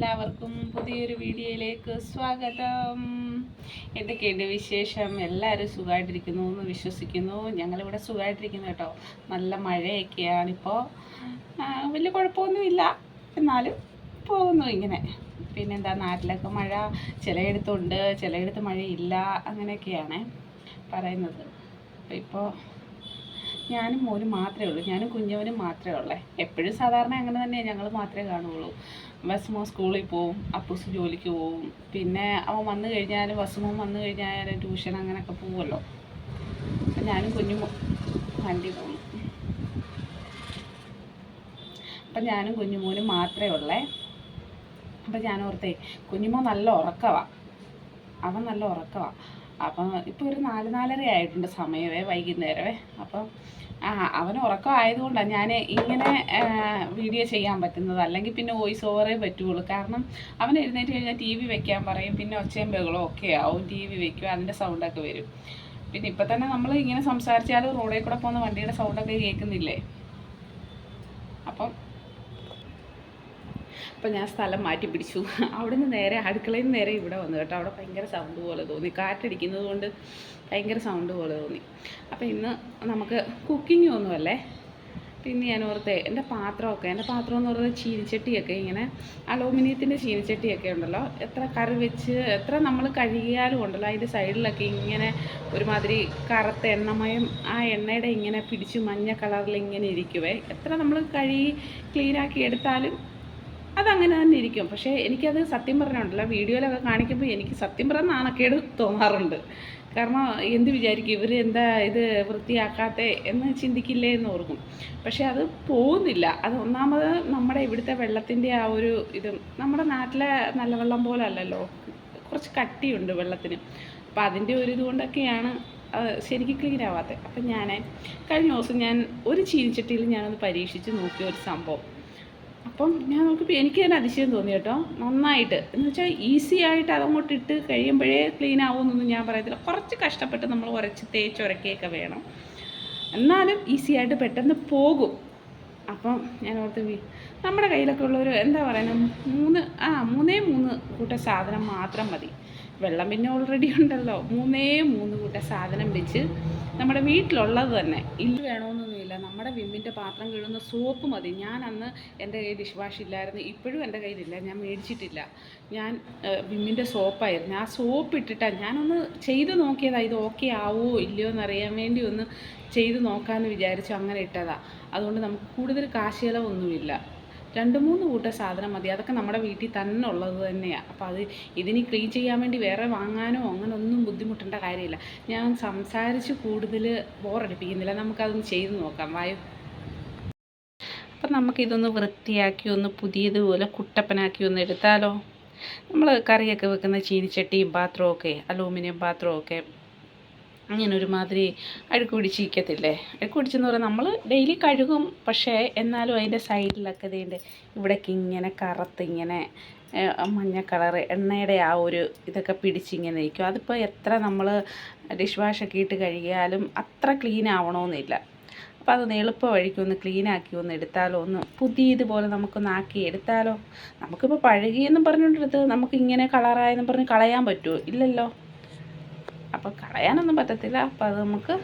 എല്ലാവർക്കും പുതിയൊരു വീഡിയോയിലേക്ക് സ്വാഗതം. എന്തൊക്കെയുണ്ട് വിശേഷം? എല്ലാവരും സുഖമായിട്ടിരിക്കുന്നു എന്ന് വിശ്വസിക്കുന്നു. ഞങ്ങളിവിടെ സുഖമായിട്ടിരിക്കുന്നു കേട്ടോ. നല്ല മഴയൊക്കെയാണിപ്പോൾ വലിയ കുഴപ്പമൊന്നുമില്ല. എന്നാലും പോകുന്നു ഇങ്ങനെ. പിന്നെന്താ നാട്ടിലൊക്കെ മഴ ചിലയിടത്തുണ്ട്. ചിലയിടത്ത് മഴയില്ല. അങ്ങനെയൊക്കെയാണ് പറയുന്നത്. അപ്പോൾ ഇപ്പോൾ ഞാനും മോനും മാത്രമേ ഉള്ളൂ. ഞാനും കുഞ്ഞവനും മാത്രമേ ഉള്ളേ. എപ്പോഴും സാധാരണ അങ്ങനെ തന്നെയാണ് ഞങ്ങൾ മാത്രമേ കാണുകയുള്ളൂ വസുമോ സ്കൂളിൽ പോവും അപ്പൂസ് ജോലിക്ക് പോവും. പിന്നെ അവൻ വന്നു കഴിഞ്ഞാൽ വസുമോ വന്നു കഴിഞ്ഞാൽ ട്യൂഷൻ അങ്ങനെയൊക്കെ പോവുമല്ലോ. അപ്പം ഞാനും കുഞ്ഞും വണ്ടി പോകും അപ്പം ഞാനും കുഞ്ഞുമോനും മാത്രമേ ഉള്ളേ. അപ്പം ഞാൻ ഓർത്തേ കുഞ്ഞുമോ നല്ല ഉറക്കമാണ് അവൻ നല്ല ഉറക്കമാണ് അപ്പം ഇപ്പോൾ ഒരു നാല് നാലര ആയിട്ടുണ്ട് സമയമേ വൈകുന്നേരമേ. അപ്പം ആ അവന് ഉറക്കം ആയതുകൊണ്ടാണ് ഞാൻ ഇങ്ങനെ വീഡിയോ ചെയ്യാൻ പറ്റുന്നത്. അല്ലെങ്കിൽ പിന്നെ വോയിസ് ഓവറേ പറ്റുള്ളൂ. കാരണം അവൻ എഴുന്നേറ്റ് കഴിഞ്ഞാൽ ടി വി വെക്കാൻ പറയും. പിന്നെ ഒച്ചയും ബഹളവും ഒക്കെ ആവും. ടി വി വെക്കും. അതിന്റെ സൗണ്ടൊക്കെ വരും. പിന്നെ ഇപ്പം തന്നെ നമ്മൾ ഇങ്ങനെ സംസാരിച്ചാലും റോഡിൽ കൂടെ പോകുന്ന വണ്ടിയുടെ സൗണ്ടൊക്കെ കേൾക്കുന്നില്ലേ? അപ്പം അപ്പം ഞാൻ സ്ഥലം മാറ്റി പിടിച്ചു. അവിടെ നിന്ന് നേരെ അടുക്കളയിൽ നിന്ന് നേരെ ഇവിടെ വന്നു കേട്ടോ. അവിടെ ഭയങ്കര സൗണ്ട് പോലെ തോന്നി. കാറ്റടിക്കുന്നത് കൊണ്ട് ഭയങ്കര സൗണ്ട് പോലെ തോന്നി. അപ്പോൾ ഇന്ന് നമുക്ക് കുക്കിംഗ് ഒന്നുമല്ലേ പിന്നെ ഞാൻ ഓർത്തേ എന്റെ പാത്രമൊക്കെ എന്റെ പാത്രം എന്ന് പറയുന്നത് ചീനിച്ചട്ടിയൊക്കെ ഇങ്ങനെ അലൂമിനിയത്തിന്റെ ചീനിച്ചട്ടിയൊക്കെ ഉണ്ടല്ലോ. എത്ര കറി വെച്ച് എത്ര നമ്മൾ കഴുകിയാലും ഉണ്ടല്ലോ. അതിന്റെ സൈഡിലൊക്കെ ഇങ്ങനെ ഒരുമാതിരി കറുത്ത എണ്ണമയം ആ എണ്ണയുടെ ഇങ്ങനെ പിടിച്ച് മഞ്ഞ കളറിൽ ഇങ്ങനെ ഇരിക്കുവേ. എത്ര നമ്മൾ കഴുകി ക്ലീനാക്കി എടുത്താലും അതങ്ങനെ തന്നെ ഇരിക്കും. പക്ഷേ എനിക്കത് സത്യം പറഞ്ഞുണ്ടല്ലോ വീഡിയോയിലൊക്കെ കാണിക്കുമ്പോൾ എനിക്ക് സത്യം പറഞ്ഞ നാണക്കേട് തോന്നാറുണ്ട്. കാരണം എന്ത് വിചാരിക്കും? ഇവർ എന്താ ഇത് വൃത്തിയാക്കാത്ത എന്ന് ചിന്തിക്കില്ലേ എന്ന് ഓർക്കും. പക്ഷേ അത് പോകുന്നില്ല. അത് ഒന്നാമത് നമ്മുടെ ഇവിടുത്തെ വെള്ളത്തിന്റെ ആ ഒരു ഇത് നമ്മുടെ നാട്ടിലെ നല്ല വെള്ളം പോലെ അല്ലല്ലോ കുറച്ച് കട്ടിയുണ്ട് വെള്ളത്തിന്. അപ്പോൾ അതിന്റെ ഒരു ഇതുകൊണ്ടൊക്കെയാണ് ശരിക്കും ക്ലീൻ ആവാത്തത് അപ്പം ഞാൻ കഴിഞ്ഞ ദിവസം ഞാൻ ഒരു ചീനിച്ചട്ടിയിൽ ഞാനൊന്ന് പരീക്ഷിച്ച് നോക്കിയ ഒരു സംഭവം. അപ്പം ഞാൻ നോക്കിയപ്പോൾ എനിക്ക് തന്നെ അതിശയം തോന്നി കേട്ടോ. നന്നായിട്ട്. എന്ന് വെച്ചാൽ ഈസി ആയിട്ട് അതങ്ങോട്ട് ഇട്ട് കഴിയുമ്പോഴേ ക്ലീൻ ആവുമെന്നൊന്നും ഞാൻ പറയത്തില്ല. കുറച്ച് കഷ്ടപ്പെട്ട് നമ്മൾ ഉരച്ച് തേച്ചുരക്കുകയൊക്കെ വേണം. എന്നാലും ഈസി ആയിട്ട് പെട്ടെന്ന് പോകും. അപ്പം ഞാൻ ഓർത്ത് നമ്മുടെ കയ്യിലൊക്കെ ഉള്ളൊരു എന്താ പറയുന്നത് മൂന്ന് ആ മൂന്നേ മൂന്ന് കൂട്ട സാധനം മാത്രം മതി. വെള്ളം പിന്നെ ഓൾറെഡി ഉണ്ടല്ലോ. മൂന്നേ മൂന്ന് കൂട്ട സാധനം വെച്ച് നമ്മുടെ വീട്ടിലുള്ളത് തന്നെ. ഇല്ല വേണമെന്നൊന്നുമില്ല നമ്മുടെ വിമ്മിന്റെ പാത്രം കഴുകുന്ന സോപ്പ് മതി. ഞാൻ അന്ന് എന്റെ കയ്യിൽ ഡിഷ് വാഷ് ഇല്ലായിരുന്നു. ഇപ്പോഴും എന്റെ കയ്യിലില്ല. ഞാൻ മേടിച്ചിട്ടില്ല. ഞാൻ വിമ്മിന്റെ സോപ്പായിരുന്നു. ആ സോപ്പ് ഇട്ടിട്ടാണ് ഞാനൊന്ന് ചെയ്ത് നോക്കിയതാണ് ഇത് ഓക്കെ ആവുമോ ഇല്ലയോ എന്നറിയാൻ വേണ്ടി ഒന്ന് ചെയ്ത് നോക്കാമെന്ന് വിചാരിച്ചു അങ്ങനെ ഇട്ടതാണ് അതുകൊണ്ട് നമുക്ക് കൂടുതൽ കാശ് ചിലവൊന്നുമില്ല. രണ്ട് മൂന്ന് കൂട്ട സാധനം മതി. അതൊക്കെ നമ്മുടെ വീട്ടിൽ തന്നെ ഉള്ളത് തന്നെയാണ് അപ്പോൾ അത് ഇതിനി ക്ലീൻ ചെയ്യാൻ വേണ്ടി വേറെ വാങ്ങാനോ അങ്ങനെ ഒന്നും ബുദ്ധിമുട്ടേണ്ട കാര്യമില്ല. ഞാൻ സംസാരിച്ച് കൂടുതൽ ബോറടിപ്പിക്കുന്നില്ല നമുക്കതൊന്ന് ചെയ്ത് നോക്കാം. വായു. അപ്പം നമുക്കിതൊന്ന് വൃത്തിയാക്കി ഒന്ന് പുതിയതുപോലെ കുട്ടപ്പനാക്കി ഒന്ന് എടുത്താലോ? നമ്മൾ കറിയൊക്കെ വെക്കുന്ന ചീനിച്ചട്ടിയും പാത്രമൊക്കെ അലൂമിനിയം പാത്രവും അങ്ങനെ ഒരുമാതിരി അഴുക്ക് പിടിച്ചിരിക്കത്തില്ലേ? അഴുക്ക് പിടിച്ചെന്ന് പറഞ്ഞാൽ നമ്മൾ ഡെയിലി കഴുകും. പക്ഷേ എന്നാലും അതിന്റെ സൈഡിലൊക്കെ ഇതിന്റെ ഇവിടേക്ക് ഇങ്ങനെ കറുത്ത് ഇങ്ങനെ മഞ്ഞ കളർ എണ്ണയുടെ ആ ഒരു ഇതൊക്കെ പിടിച്ചിങ്ങനെ ഇരിക്കും. അതിപ്പോൾ എത്ര നമ്മൾ ഡിഷ് വാഷൊക്കെ ഇട്ട് കഴുകിയാലും അത്ര ക്ലീൻ ആവണമെന്നില്ല അപ്പോൾ അതൊന്ന് എളുപ്പ വഴിക്ക് ഒന്ന് ക്ലീൻ ആക്കി ഒന്ന് എടുത്താലോ ഒന്ന് പുതിയതുപോലെ നമുക്കൊന്ന് ആക്കി എടുത്താലോ. നമുക്കിപ്പോൾ പഴകിയെന്നും പറഞ്ഞുകൊണ്ടെടുത്ത് നമുക്ക് ഇങ്ങനെ കളറായെന്നും പറഞ്ഞ് കളയാൻ പറ്റുമോ ഇല്ലല്ലോ. അപ്പോൾ കളയാനൊന്നും പറ്റത്തില്ല. അപ്പോൾ അത് നമുക്ക്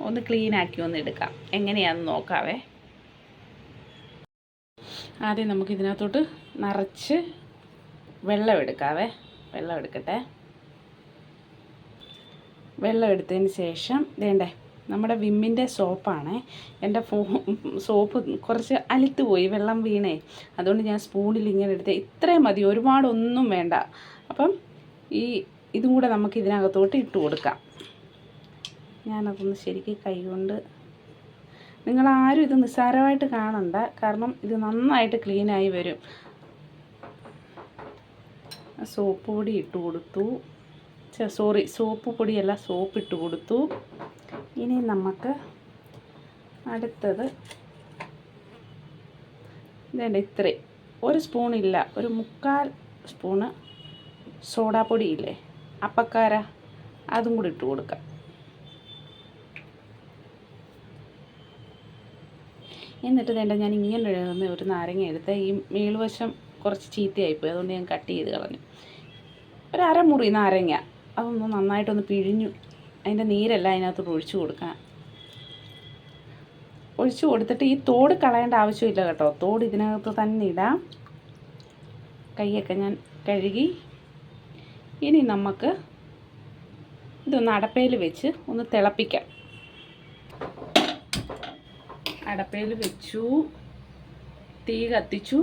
ഒന്ന് ക്ലീൻ ആക്കി ഒന്ന് എടുക്കാം. എങ്ങനെയാണെന്ന് നോക്കാവേ. ആദ്യം നമുക്ക് ഇതിനകത്തോട്ട് നിറച്ച് വെള്ളം എടുക്കാവേ. വെള്ളം എടുക്കട്ടെ. വെള്ളം എടുത്തതിന് ശേഷം വേണ്ടേ നമ്മുടെ വിമ്മിന്റെ സോപ്പാണേ. എന്റെ ഫോ സോപ്പ് കുറച്ച് അലുത്ത് പോയി വെള്ളം വീണേ. അതുകൊണ്ട് ഞാൻ സ്പൂണിൽ ഇങ്ങനെ എടുത്ത് ഇത്രയും മതി ഒരുപാടൊന്നും വേണ്ട. അപ്പം ഈ ഇതും കൂടെ നമുക്ക് ഇതിനകത്തോട്ട് ഇട്ട് കൊടുക്കാം. ഞാനതൊന്ന് ശരിക്കും കൈകൊണ്ട് നിങ്ങളാരും ഇത് നിസ്സാരമായിട്ട് കാണണ്ട. കാരണം ഇത് നന്നായിട്ട് ക്ലീനായി വരും. സോപ്പ് പൊടി ഇട്ട് കൊടുത്തു. സോറി സോപ്പ് പൊടിയല്ല സോപ്പ് ഇട്ട് കൊടുത്തു. ഇനി നമുക്ക് അടുത്തത് ഇതേണ്ട ഇത്രയും ഒരു സ്പൂണില്ല ഒരു മുക്കാൽ സ്പൂണ് സോഡാ ഇല്ലേ? അപ്പക്കാര അതും കൂടി ഇട്ട് കൊടുക്കാം. എന്നിട്ട് വേണ്ട ഞാൻ ഇങ്ങനെ ഒരു നാരങ്ങ എടുത്ത് ഈ മേളുവശം കുറച്ച് ചീത്തയായിപ്പോയി. അതുകൊണ്ട് ഞാൻ കട്ട് ചെയ്ത് കളഞ്ഞു. ഒരു അരമുറി നാരങ്ങ. അതൊന്ന് നന്നായിട്ടൊന്ന് പിഴിഞ്ഞു. അതിന്റെ നീരെല്ലാം അതിനകത്ത് ഒഴിച്ചു കൊടുക്കാം. ഒഴിച്ചു കൊടുത്തിട്ട് ഈ തോട് കളയേണ്ട ആവശ്യമില്ല കേട്ടോ. തോട് ഇതിനകത്ത് തന്നെ ഇടാം. കൈയൊക്കെ ഞാൻ കഴുകി ഇനി നമുക്ക് ഇതൊന്ന് അടപ്പയിൽ വെച്ച് ഒന്ന് തിളപ്പിക്കാം. അടപ്പയിൽ വെച്ചു തീ കത്തിച്ചു.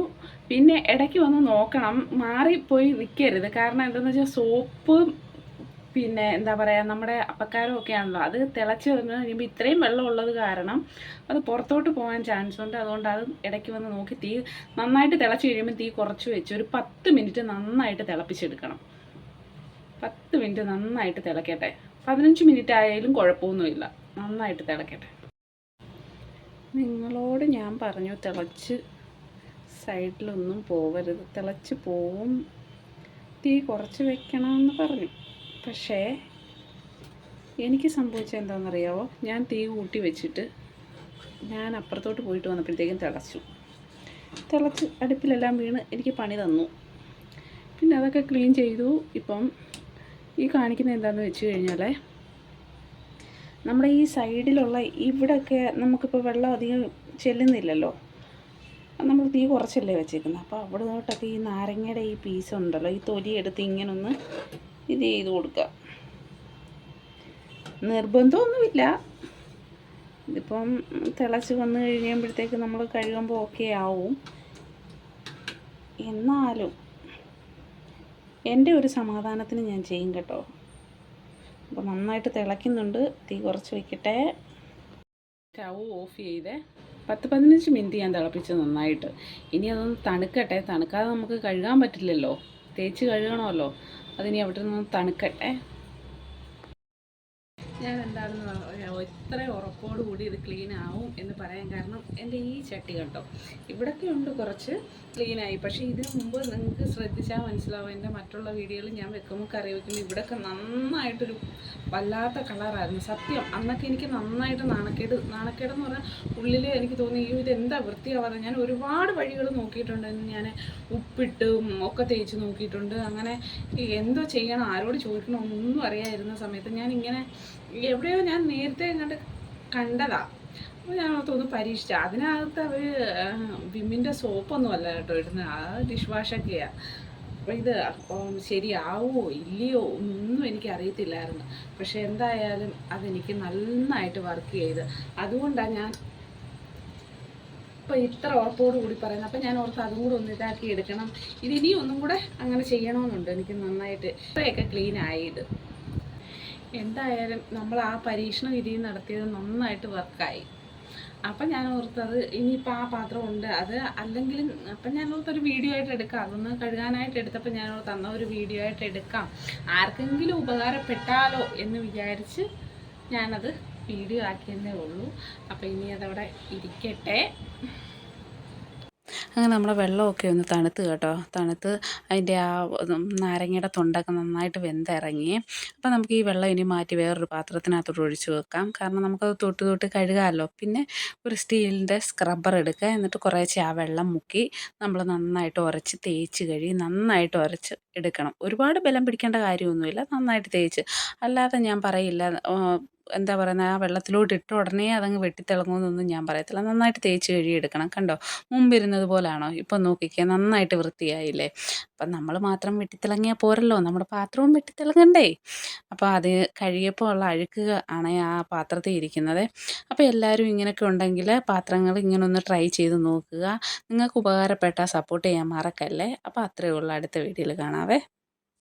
പിന്നെ ഇടയ്ക്ക് വന്ന് നോക്കണം മാറിപ്പോയി നിൽക്കരുത് കാരണം എന്താണെന്ന് വെച്ചാൽ സോപ്പ് പിന്നെ എന്താ പറയുക നമ്മുടെ അപ്പക്കാരം ഒക്കെ ആണല്ലോ അത് തിളച്ച് വന്ന് കഴിയുമ്പോൾ ഇത്രയും വെള്ളം ഉള്ളത് കാരണം അത് പുറത്തോട്ട് പോകാൻ ചാൻസ് ഉണ്ട്. അതുകൊണ്ട് അത് ഇടയ്ക്ക് വന്ന് നോക്കി തീ നന്നായിട്ട് തിളച്ച് കഴിയുമ്പോൾ തീ കുറച്ച് വെച്ച് ഒരു പത്ത് മിനിറ്റ് നന്നായിട്ട് തിളപ്പിച്ചെടുക്കണം. പത്ത് മിനിറ്റ് നന്നായിട്ട് തിളക്കട്ടെ. പതിനഞ്ച് മിനിറ്റ് ആയാലും കുഴപ്പമൊന്നുമില്ല. നന്നായിട്ട് തിളക്കട്ടെ. നിങ്ങളോട് ഞാൻ പറഞ്ഞു തിളച്ച് സൈഡിലൊന്നും പോവരുത്. തിളച്ച് പോവും. തീ കുറച്ച് വെക്കണമെന്ന് പറഞ്ഞു. പക്ഷേ എനിക്ക് സംഭവിച്ചത് എന്താണെന്നറിയാവോ? ഞാൻ തീ കൂട്ടി വെച്ചിട്ട് ഞാൻ അപ്പുറത്തോട്ട് പോയിട്ട് വന്നപ്പോഴത്തേക്കും തിളച്ചു. തിളച്ച് അടുപ്പിലെല്ലാം വീണ് എനിക്ക് പണി തന്നു. പിന്നെ അതൊക്കെ ക്ലീൻ ചെയ്തു. ഇപ്പം ഈ കാണിക്കുന്ന എന്താണെന്ന് വെച്ച് കഴിഞ്ഞാൽ നമ്മുടെ ഈ സൈഡിലുള്ള ഇവിടെയൊക്കെ നമുക്കിപ്പോൾ വെള്ളം അധികം ചെല്ലുന്നില്ലല്ലോ. നമ്മൾ തീ കുറച്ചല്ലേ വെച്ചേക്കുന്നത് അപ്പോൾ അവിടെ തൊട്ടൊക്കെ ഈ നാരങ്ങയുടെ ഈ പീസ് ഉണ്ടല്ലോ ഈ തൊലി എടുത്ത് ഇങ്ങനെ ഒന്ന് ഇത് ചെയ്ത് കൊടുക്കുക നിർബന്ധമൊന്നുമില്ല. ഇതിപ്പം തിളച്ച് വന്നു കഴിയുമ്പോഴത്തേക്ക് നമ്മൾ കഴുകുമ്പോൾ ഓക്കെ ആവും. എന്നാലും എന്റെ ഒരു സമാധാനത്തിന് ഞാൻ ചെയ്യും കേട്ടോ. അപ്പോൾ നന്നായിട്ട് തിളയ്ക്കുന്നുണ്ട്. തീ കുറച്ച് വയ്ക്കട്ടെ സ്റ്റൗ ഓഫ് ചെയ്തേ. പത്ത് പതിനഞ്ച് മിനിറ്റ് ഞാൻ തിളപ്പിച്ച് നന്നായിട്ട്. ഇനി അതൊന്ന് തണുക്കട്ടെ. തണുക്കാതെ നമുക്ക് കഴുകാൻ പറ്റില്ലല്ലോ. തേച്ച് കഴുകണമല്ലോ. അതിനി അവിടെ നിന്ന് തണുക്കട്ടെ. ഞാൻ എന്താണെന്ന് ഇത്ര ഉറപ്പോട് കൂടി ഇത് ക്ലീൻ ആവും എന്ന് പറയാൻ കാരണം എന്റെ ഈ ചട്ടി കണ്ടോ? ഇവിടൊക്കെ ഉണ്ട് കുറച്ച് ക്ലീനായി പക്ഷേ ഇതിനു മുമ്പ് നിങ്ങൾക്ക് ശ്രദ്ധിച്ചാൽ മനസ്സിലാവും. എന്റെ മറ്റുള്ള വീഡിയോയിൽ ഞാൻ വെക്കുമ്പോൾ കറി വെക്കുമ്പോൾ ഇവിടെയൊക്കെ നന്നായിട്ടൊരു വല്ലാത്ത കളറായിരുന്നു. സത്യം അന്നൊക്കെ എനിക്ക് നന്നായിട്ട് നാണക്കേട് നാണക്കേടെന്ന് പറഞ്ഞാൽ ഉള്ളിൽ എനിക്ക് തോന്നി ഇത് എന്താ വൃത്തിയാവാതെ? ഞാൻ ഒരുപാട് വഴികൾ നോക്കിയിട്ടുണ്ട്. ഞാൻ ഉപ്പിട്ട് ഒക്കെ തേച്ച് നോക്കിയിട്ടുണ്ട്. അങ്ങനെ എന്തോ ചെയ്യണം ആരോട് ചോദിക്കണമെന്നൊന്നും അറിയാതിരുന്ന സമയത്ത് ഞാൻ ഇങ്ങനെ എവിടെയോ ഞാൻ നേരത്തെ കണ്ട് കണ്ടതാ. അപ്പോൾ ഞാൻ തോന്നുന്നു പരീക്ഷിച്ച. അതിനകത്ത് അവർ വിമ്മിന്റെ സോപ്പൊന്നും അല്ല കേട്ടോ ഇടുന്നത്. ആ ഡിഷ് വാഷൊക്കെയാണ് അപ്പോൾ ഇത് അപ്പോൾ ശരിയാവോ ഇല്ലയോ ഒന്നും എനിക്ക് അറിയത്തില്ലായിരുന്നു. പക്ഷെ എന്തായാലും അതെനിക്ക് നന്നായിട്ട് വർക്ക് ചെയ്ത്. അതുകൊണ്ടാണ് ഞാൻ ഇപ്പം ഇത്ര ഉറപ്പോട് കൂടി പറയുന്നത്. അപ്പം ഞാൻ ഓർത്ത് അതും കൂടെ ഒന്ന് ഇതാക്കി എടുക്കണം. ഇതിനി ഒന്നും കൂടെ അങ്ങനെ ചെയ്യണമെന്നുണ്ട് എനിക്ക് നന്നായിട്ട്. ഇത്രയൊക്കെ ക്ലീൻ ആയത് എന്തായാലും നമ്മൾ ആ പരീക്ഷണ വിധി നടത്തിയത് നന്നായിട്ട് വർക്കായി അപ്പം ഞാൻ ഓർത്തത് ഇനിയിപ്പോൾ ആ പാത്രം ഉണ്ട്. അത് അല്ലെങ്കിൽ അപ്പം ഞാൻ ഓർത്തൊരു വീഡിയോ ആയിട്ട് എടുക്കാം. അതൊന്ന് കഴുകാനായിട്ട് എടുത്തപ്പോൾ ഞാൻ ഓർത്ത് തന്ന ഒരു വീഡിയോ ആയിട്ട് എടുക്കാം. ആർക്കെങ്കിലും ഉപകാരപ്പെട്ടാലോ എന്ന് വിചാരിച്ച് ഞാനത് വീഡിയോ ആക്കിയെന്നേ ഉള്ളൂ. അപ്പോൾ ഇനി അതവിടെ ഇരിക്കട്ടെ. അങ്ങനെ നമ്മുടെ വെള്ളമൊക്കെ ഒന്ന് തണുത്ത് കേട്ടോ. തണുത്ത് അതിന്റെ ആ നാരങ്ങയുടെ തൊണ്ടൊക്കെ നന്നായിട്ട് വെന്തിറങ്ങി. അപ്പോൾ നമുക്ക് ഈ വെള്ളം ഇനി മാറ്റി വേറൊരു പാത്രത്തിനകത്തോട്ട് ഒഴിച്ചു വെക്കാം. കാരണം നമുക്കത് തൊട്ട് തൊട്ട് കഴുകാമല്ലോ. പിന്നെ ഒരു സ്റ്റീലിന്റെ സ്ക്രബ്ബർ എടുക്കുക. എന്നിട്ട് കുറേശ്ശെ ആ വെള്ളം മുക്കി നമ്മൾ നന്നായിട്ട് ഉരച്ച് തേച്ച് കഴുകി നന്നായിട്ട് ഉരച്ച് എടുക്കണം. ഒരുപാട് ബലം പിടിക്കേണ്ട കാര്യമൊന്നുമില്ല. നന്നായിട്ട് തേച്ച്. അല്ലാതെ ഞാൻ പറയില്ല. എന്താ പറയുന്നത് ആ വെള്ളത്തിലോട്ട് ഇട്ട ഉടനെ അതങ്ങ് വെട്ടിത്തിളങ്ങുമെന്നൊന്നും ഞാൻ പറയത്തില്ല. നന്നായിട്ട് തേച്ച് കഴുകിയെടുക്കണം കണ്ടോ? മുമ്പിരുന്നത് പോലാണോ? ഇപ്പം നോക്കിക്കേ നന്നായിട്ട് വൃത്തിയായില്ലേ? അപ്പം നമ്മൾ മാത്രം വെട്ടിത്തിളങ്ങിയാൽ പോരല്ലോ. നമ്മുടെ പാത്രവും വെട്ടിത്തിളങ്ങണ്ടേ. അപ്പോൾ അത് കഴുകിയപ്പോൾ ഉള്ള അഴുക്ക് ആണ് ആ പാത്രത്തിൽ ഇരിക്കുന്നത്. അപ്പോൾ എല്ലാവരും ഇങ്ങനെയൊക്കെ ഉണ്ടെങ്കിൽ പാത്രങ്ങൾ ഇങ്ങനെ ഒന്ന് ട്രൈ ചെയ്ത് നോക്കുക. നിങ്ങൾക്ക് ഉപകാരപ്പെട്ട സപ്പോർട്ട് ചെയ്യാൻ മറക്കല്ലേ. അപ്പോൾ അത്രയേ ഉള്ളൂ അടുത്ത വീഡിയോയിൽ കാണാവേ.